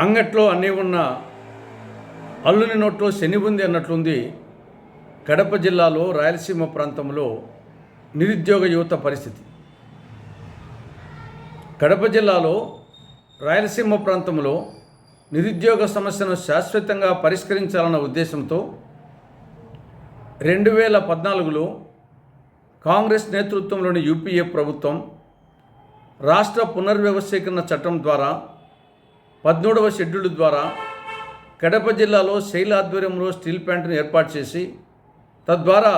అంగట్లో అన్నీ ఉన్న అల్లుని నోట్లో శని ఉంది అన్నట్లుంది. కడప జిల్లాలో రాయలసీమ ప్రాంతంలో నిరుద్యోగ యువత పరిస్థితి. కడప జిల్లాలో రాయలసీమ ప్రాంతంలో నిరుద్యోగ సమస్యను శాశ్వతంగా పరిష్కరించాలన్న ఉద్దేశంతో రెండు వేల పద్నాలుగులో కాంగ్రెస్ నేతృత్వంలోని యూపీఏ ప్రభుత్వం రాష్ట్ర పునర్వ్యవస్థీకరణ చట్టం ద్వారా పద్మూడవ షెడ్యూల్ ద్వారా కడప జిల్లాలో శైల ఆధ్వర్యంలో స్టీల్ ప్లాంట్ను ఏర్పాటు చేసి తద్వారా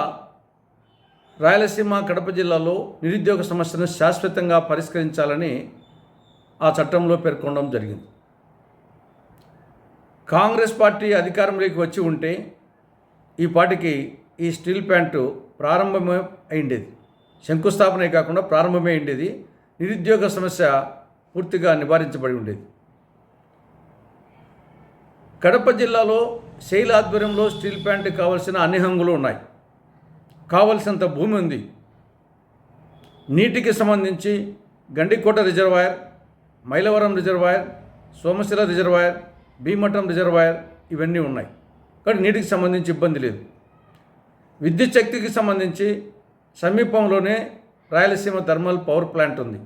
రాయలసీమ కడప జిల్లాలో నిరుద్యోగ సమస్యను శాశ్వతంగా పరిష్కరించాలని ఆ చట్టంలో పేర్కొనడం జరిగింది. కాంగ్రెస్ పార్టీ అధికారంలోకి వచ్చి ఉంటే ఈ పార్టీకి ఈ స్టీల్ ప్లాంట్ ప్రారంభమే అయిండేది. శంకుస్థాపనే కాకుండా ప్రారంభమే అయిండేది. నిరుద్యోగ సమస్య పూర్తిగా నివారించబడి ఉండేది. కడప జిల్లాలో శైల ఆధ్వర్యంలో స్టీల్ ప్లాంట్ కావలసిన అన్ని హంగులు ఉన్నాయి. కావలసినంత భూమి ఉంది. నీటికి సంబంధించి Gandikota reservoir Mylavaram reservoir Somasila reservoir Bhimatham reservoir ఇవన్నీ ఉన్నాయి. కానీ నీటికి సంబంధించి ఇబ్బంది లేదు. విద్యుత్ శక్తికి సంబంధించి సమీపంలోనే రాయలసీమ థర్మల్ పవర్ ప్లాంట్ ఉంది.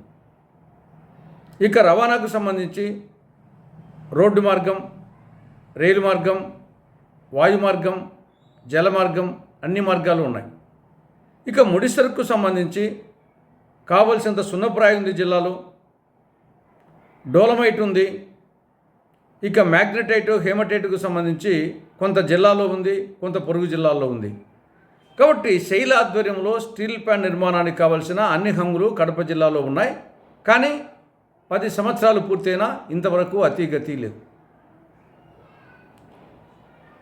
ఇక రవాణాకు సంబంధించి రోడ్డు మార్గం రైలు మార్గం వాయు మార్గం జల మార్గం అన్ని మార్గాలు ఉన్నాయి. ఇక ముడి సరుకు సంబంధించి కావలసినంత సున్నప్రాయి ఉంది జిల్లాలో డోలమైట్ ఉంది. ఇక మ్యాగ్నటైట్ హేమటైట్కు సంబంధించి కొంత జిల్లాలో ఉంది కొంత పొరుగు జిల్లాల్లో ఉంది. కాబట్టి శైల ఆధ్వర్యంలో స్టీల్ ప్లాంట్ నిర్మాణానికి కావలసిన అన్ని హంగులు కడప జిల్లాలో ఉన్నాయి. కానీ పది సంవత్సరాలు పూర్తయినా ఇంతవరకు అతిగతి లేదు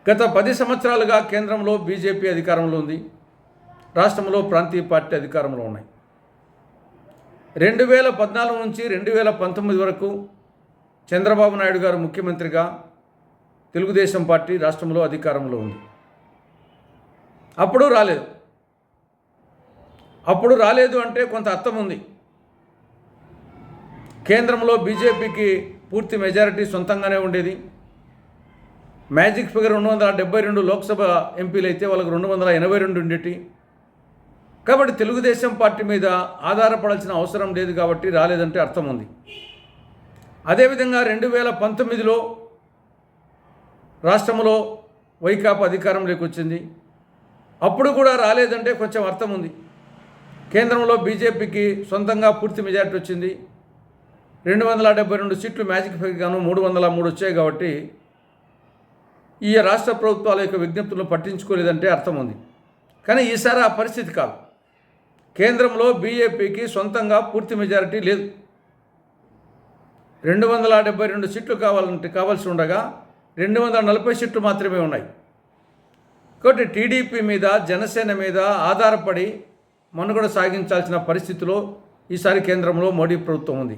గత పది సంవత్సరాలుగా కేంద్రంలో బీజేపీ అధికారంలో ఉంది. రాష్ట్రంలో ప్రాంతీయ పార్టీ అధికారంలో ఉన్నాయి. రెండు వేల పద్నాలుగు నుంచి రెండు వేల పంతొమ్మిది వరకు చంద్రబాబు నాయుడు గారు ముఖ్యమంత్రిగా తెలుగుదేశం పార్టీ రాష్ట్రంలో అధికారంలో ఉంది. అప్పుడు రాలేదు. అప్పుడు రాలేదు అంటే కొంత అర్థం ఉంది. కేంద్రంలో బీజేపీకి పూర్తి మెజారిటీ సొంతంగానే ఉండేది. మ్యాజిక్ ఫిగర్ రెండు వందల డెబ్బై రెండు లోక్సభ ఎంపీలు అయితే వాళ్ళకి రెండు వందల ఎనభై రెండు ఉండేటి. కాబట్టి తెలుగుదేశం పార్టీ మీద ఆధారపడాల్సిన అవసరం లేదు కాబట్టి రాలేదంటే అర్థం ఉంది. అదేవిధంగా రెండు వేల పంతొమ్మిదిలో రాష్ట్రంలో వైకాపా అధికారంలోకి వచ్చింది. అప్పుడు కూడా రాలేదంటే కొంచెం అర్థం ఉంది. కేంద్రంలో బీజేపీకి సొంతంగా పూర్తి మెజార్టీ వచ్చింది. రెండు వందల డెబ్బై రెండు సీట్లు మ్యాజిక్ ఫిగర్గాను మూడు వందల మూడు వచ్చాయి కాబట్టి ఈ రాష్ట్ర ప్రభుత్వాల యొక్క విజ్ఞప్తులను పట్టించుకోలేదంటే అర్థం ఉంది. కానీ ఈసారి ఆ పరిస్థితి కాదు. కేంద్రంలో బీజేపీకి సొంతంగా పూర్తి మెజారిటీ లేదు. రెండు వందల డెబ్బై రెండు సీట్లు కావాలంటే కావాల్సి ఉండగా రెండు వందల నలభై సీట్లు మాత్రమే ఉన్నాయి. కాబట్టి టీడీపీ మీద జనసేన మీద ఆధారపడి మనుగడ సాగించాల్సిన పరిస్థితిలో ఈసారి కేంద్రంలో మోడీ ప్రభుత్వం ఉంది.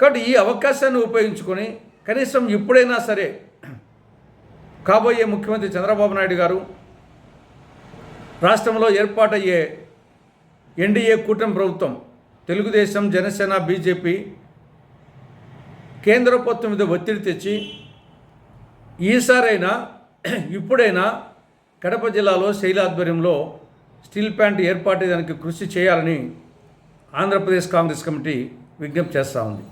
కాబట్టి ఈ అవకాశాన్ని ఉపయోగించుకొని కనీసం ఇప్పుడైనా సరే కాబోయే ముఖ్యమంత్రి చంద్రబాబు నాయుడు గారు రాష్ట్రంలో ఏర్పాటయ్యే ఎన్డీఏ కూటమి ప్రభుత్వం తెలుగుదేశం జనసేన బీజేపీ కేంద్ర ప్రభుత్వం మీద ఒత్తిడి తెచ్చి ఈసారైనా ఇప్పుడైనా కడప జిల్లాలో శైలాధ్వర్యంలో స్టీల్ ప్లాంట్ ఏర్పాటు దానికి కృషి చేయాలని ఆంధ్రప్రదేశ్ కాంగ్రెస్ కమిటీ విజ్ఞప్తి చేస్తూ ఉంది.